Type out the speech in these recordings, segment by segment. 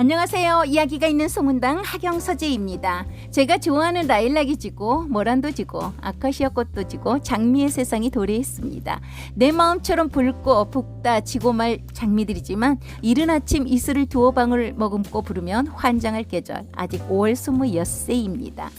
안녕하세요. 이야기가 있는 소문당 하경서재입니다. 제가 좋아하는 라일락이 지고 모란도 지고 아카시아 꽃도 지고 장미의 세상이 도래했습니다. 내 마음처럼 붉고 붓다 지고 말 장미들이지만 이른 아침 이슬을 두어 방울 머금고 부르면 환장할 계절 아직 5월 26세입니다.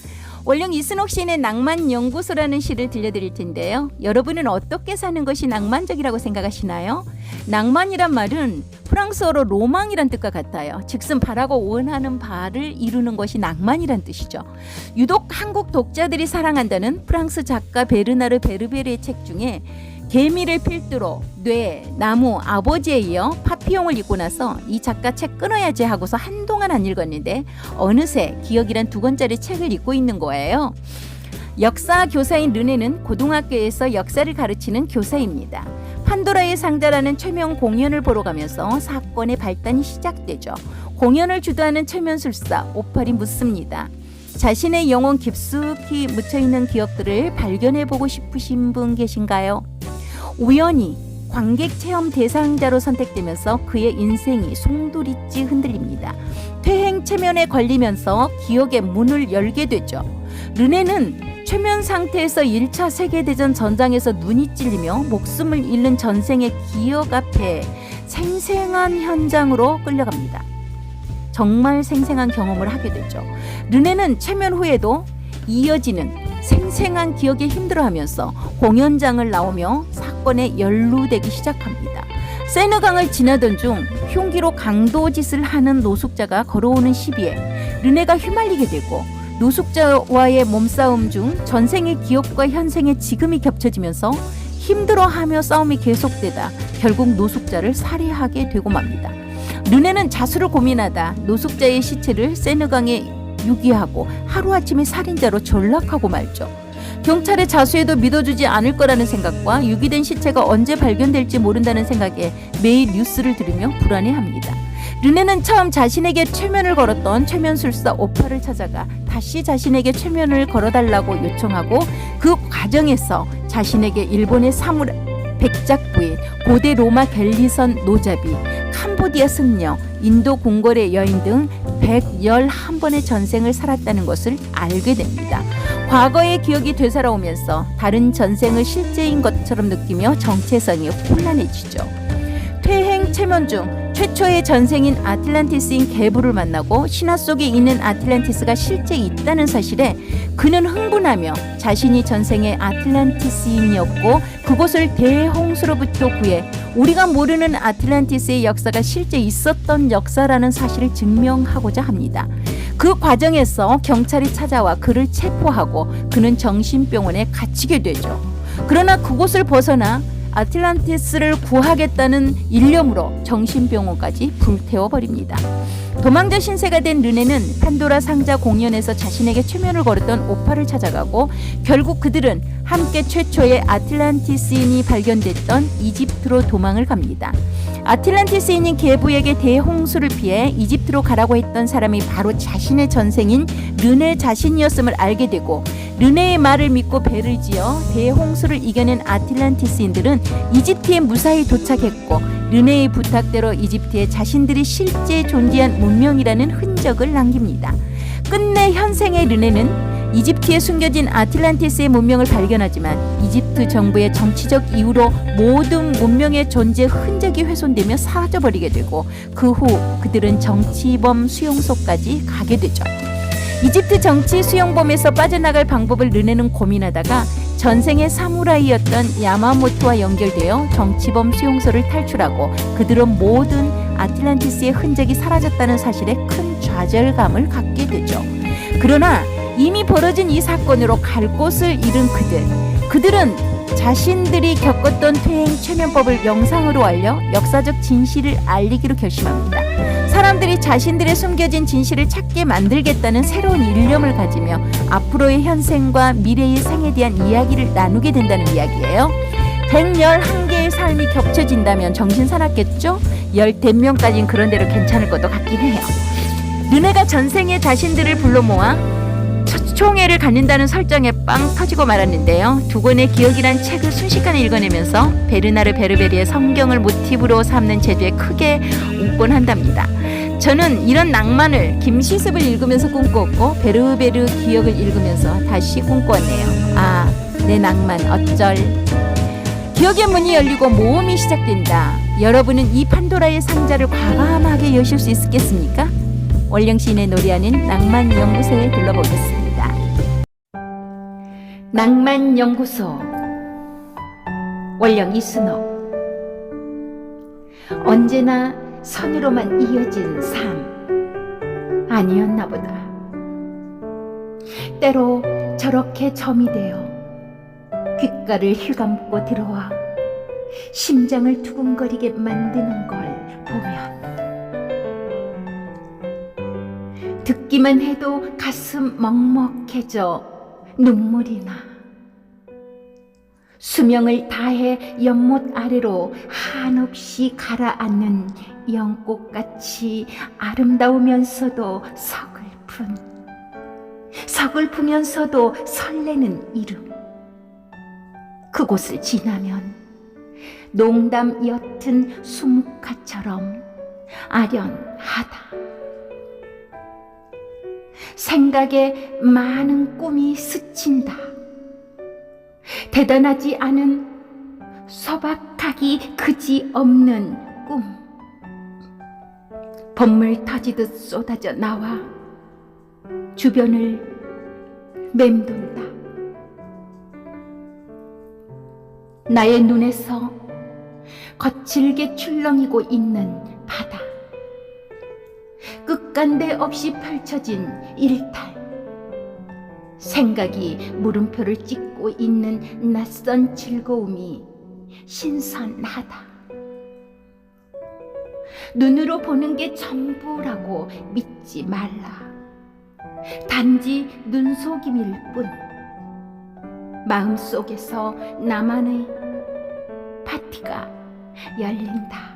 원령 이순옥 시인의 낭만 연구소라는 시를 들려드릴 텐데요. 여러분은 어떻게 사는 것이 낭만적이라고 생각하시나요? 낭만이란 말은 프랑스어로 로망이란 뜻과 같아요. 즉슨 바라고 원하는 바를 이루는 것이 낭만이란 뜻이죠. 유독 한국 독자들이 사랑한다는 프랑스 작가 베르나르 베르베르의 책 중에 개미를 필두로 뇌, 나무, 아버지에 이어 파피용을 읽고 나서 이 작가 책 끊어야지 하고서 한동안 안 읽었는데 어느새 기억이란 두 권짜리 책을 읽고 있는 거예요. 역사 교사인 르네는 고등학교에서 역사를 가르치는 교사입니다. 판도라의 상자라는 최명 공연을 보러 가면서 사건의 발단이 시작되죠. 공연을 주도하는 최면술사 오팔이 묻습니다. 자신의 영혼 깊숙이 묻혀 있는 기억들을 발견해 보고 싶으신 분 계신가요? 우연히 관객 체험 대상자로 선택되면서 그의 인생이 송두리째 흔들립니다. 퇴행 체면에 걸리면서 기억의 문을 열게 되죠. 르네는 최면 상태에서 1차 세계대전 전장에서 눈이 찔리며 목숨을 잃는 전생의 기억 앞에 생생한 현장으로 끌려갑니다. 정말 생생한 경험을 하게 되죠. 르네는 최면 후에도 이어지는 생생한 기억에 힘들어하면서 공연장을 나오며 사건에 연루되기 시작합니다. 세느강을 지나던 중 흉기로 강도 짓을 하는 노숙자가 걸어오는 시비에 르네가 휘말리게 되고 노숙자와의 몸싸움 중 전생의 기억과 현생의 지금이 겹쳐지면서 힘들어하며 싸움이 계속되다 결국 노숙자를 살해하게 되고 맙니다. 르네는 자수를 고민하다 노숙자의 시체를 세느강에 유기하고 하루아침에 살인자로 전락하고 말죠. 경찰의 자수에도 믿어주지 않을 거라는 생각과 유기된 시체가 언제 발견될지 모른다는 생각에 매일 뉴스를 들으며 불안해합니다. 르네는 처음 자신에게 최면을 걸었던 최면술사 오파를 찾아가 다시 자신에게 최면을 걸어달라고 요청하고 그 과정에서 자신에게 일본의 사무라 백작부인 고대 로마 갤리선 노자비 캄보디아 승려 인도 궁궐의 여인 등 111번의 전생을 살았다는 것을 알게 됩니다. 과거의 기억이 되살아오면서 다른 전생을 실제인 것처럼 느끼며 정체성이 혼란해지죠. 체면 중 최초의 전생인 아틀란티스인 개부를 만나고 신화 속에 있는 아틀란티스가 실제 있다는 사실에 그는 흥분하며 자신이 전생의 아틀란티스인이었고 그곳을 대홍수로부터 구해 우리가 모르는 아틀란티스의 역사가 실제 있었던 역사라는 사실을 증명하고자 합니다. 그 과정에서 경찰이 찾아와 그를 체포하고 그는 정신병원에 갇히게 되죠. 그러나 그곳을 벗어나 아틀란티스를 구하겠다는 일념으로 정신병원까지 불태워 버립니다. 도망자 신세가 된 르네는 판도라 상자 공연에서 자신에게 최면을 걸었던 오파를 찾아가고 결국 그들은 함께 최초의 아틀란티스인이 발견됐던 이집트로 도망을 갑니다. 아틀란티스인인 계부에게 대홍수를 피해 이집트로 가라고 했던 사람이 바로 자신의 전생인 르네 자신이었음을 알게 되고 르네의 말을 믿고 배를 지어 대홍수를 이겨낸 아틀란티스인들은 이집트에 무사히 도착했고 르네의 부탁대로 이집트에 자신들이 실제 존재한 문명이라는 흔적을 남깁니다. 끝내 현생의 르네는 이집트에 숨겨진 아틀란티스의 문명을 발견하지만 이집트 정부의 정치적 이유로 모든 문명의 존재 흔적이 훼손되며 사라져버리게 되고 그 후 그들은 정치범 수용소까지 가게 되죠. 이집트 정치 수용범에서 빠져나갈 방법을 르네는 고민하다가 전생의 사무라이였던 야마모토와 연결되어 정치범 수용소를 탈출하고 그들은 모든 아틀란티스의 흔적이 사라졌다는 사실에 큰 좌절감을 갖게 되죠. 그러나 이미 벌어진 이 사건으로 갈 곳을 잃은 그들. 그들은 자신들이 겪었던 퇴행 최면법을 영상으로 알려 역사적 진실을 알리기로 결심합니다. 사람들이 자신들의 숨겨진 진실을 찾게 만들겠다는 새로운 일념을 가지며 앞으로의 현생과 미래의 생에 대한 이야기를 나누게 된다는 이야기예요. 111개의 삶이 겹쳐진다면 정신 사납겠죠? 10대명까지는 그런 대로 괜찮을 것도 같긴 해요. 르네가 전생에 자신들을 불러 모아 총회를 갖는다는 설정에 빵 터지고 말았는데요. 두 권의 기억이란 책을 순식간에 읽어내면서 베르나르 베르베리의 성경을 모티브로 삼는 제주에 크게 웃곤 한답니다. 저는 이런 낭만을 김시습을 읽으면서 꿈꿨고 베르베르 기억을 읽으면서 다시 꿈꿨네요. 아, 내 낭만 어쩔. 기억의 문이 열리고 모험이 시작된다. 여러분은 이 판도라의 상자를 과감하게 여실 수 있겠습니까? 원령 시인의 노래하는 낭만 연구소에 둘러보겠습니다. 낭만 연구소. 원령 이순옥 언제나 선으로만 이어진 삶. 아니었나 보다. 때로 저렇게 점이 되어 귓가를 휘감고 들어와 심장을 두근거리게 만드는 걸 보면 듣기만 해도 가슴 먹먹해져 눈물이 나. 수명을 다해 연못 아래로 한없이 가라앉는 연꽃같이 아름다우면서도 서글픈 서글프면서도 설레는 이름 그곳을 지나면 농담 옅은 수묵화처럼 아련하다 생각에 많은 꿈이 스친다 대단하지 않은 소박하기 그지 없는 꿈. 봄물 터지듯 쏟아져 나와 주변을 맴돈다. 나의 눈에서 거칠게 출렁이고 있는 바다. 끝간데 없이 펼쳐진 일탈. 생각이 물음표를 찍고 있는 낯선 즐거움이 신선하다. 눈으로 보는 게 전부라고 믿지 말라. 단지 눈속임일 뿐. 마음 속에서 나만의 파티가 열린다.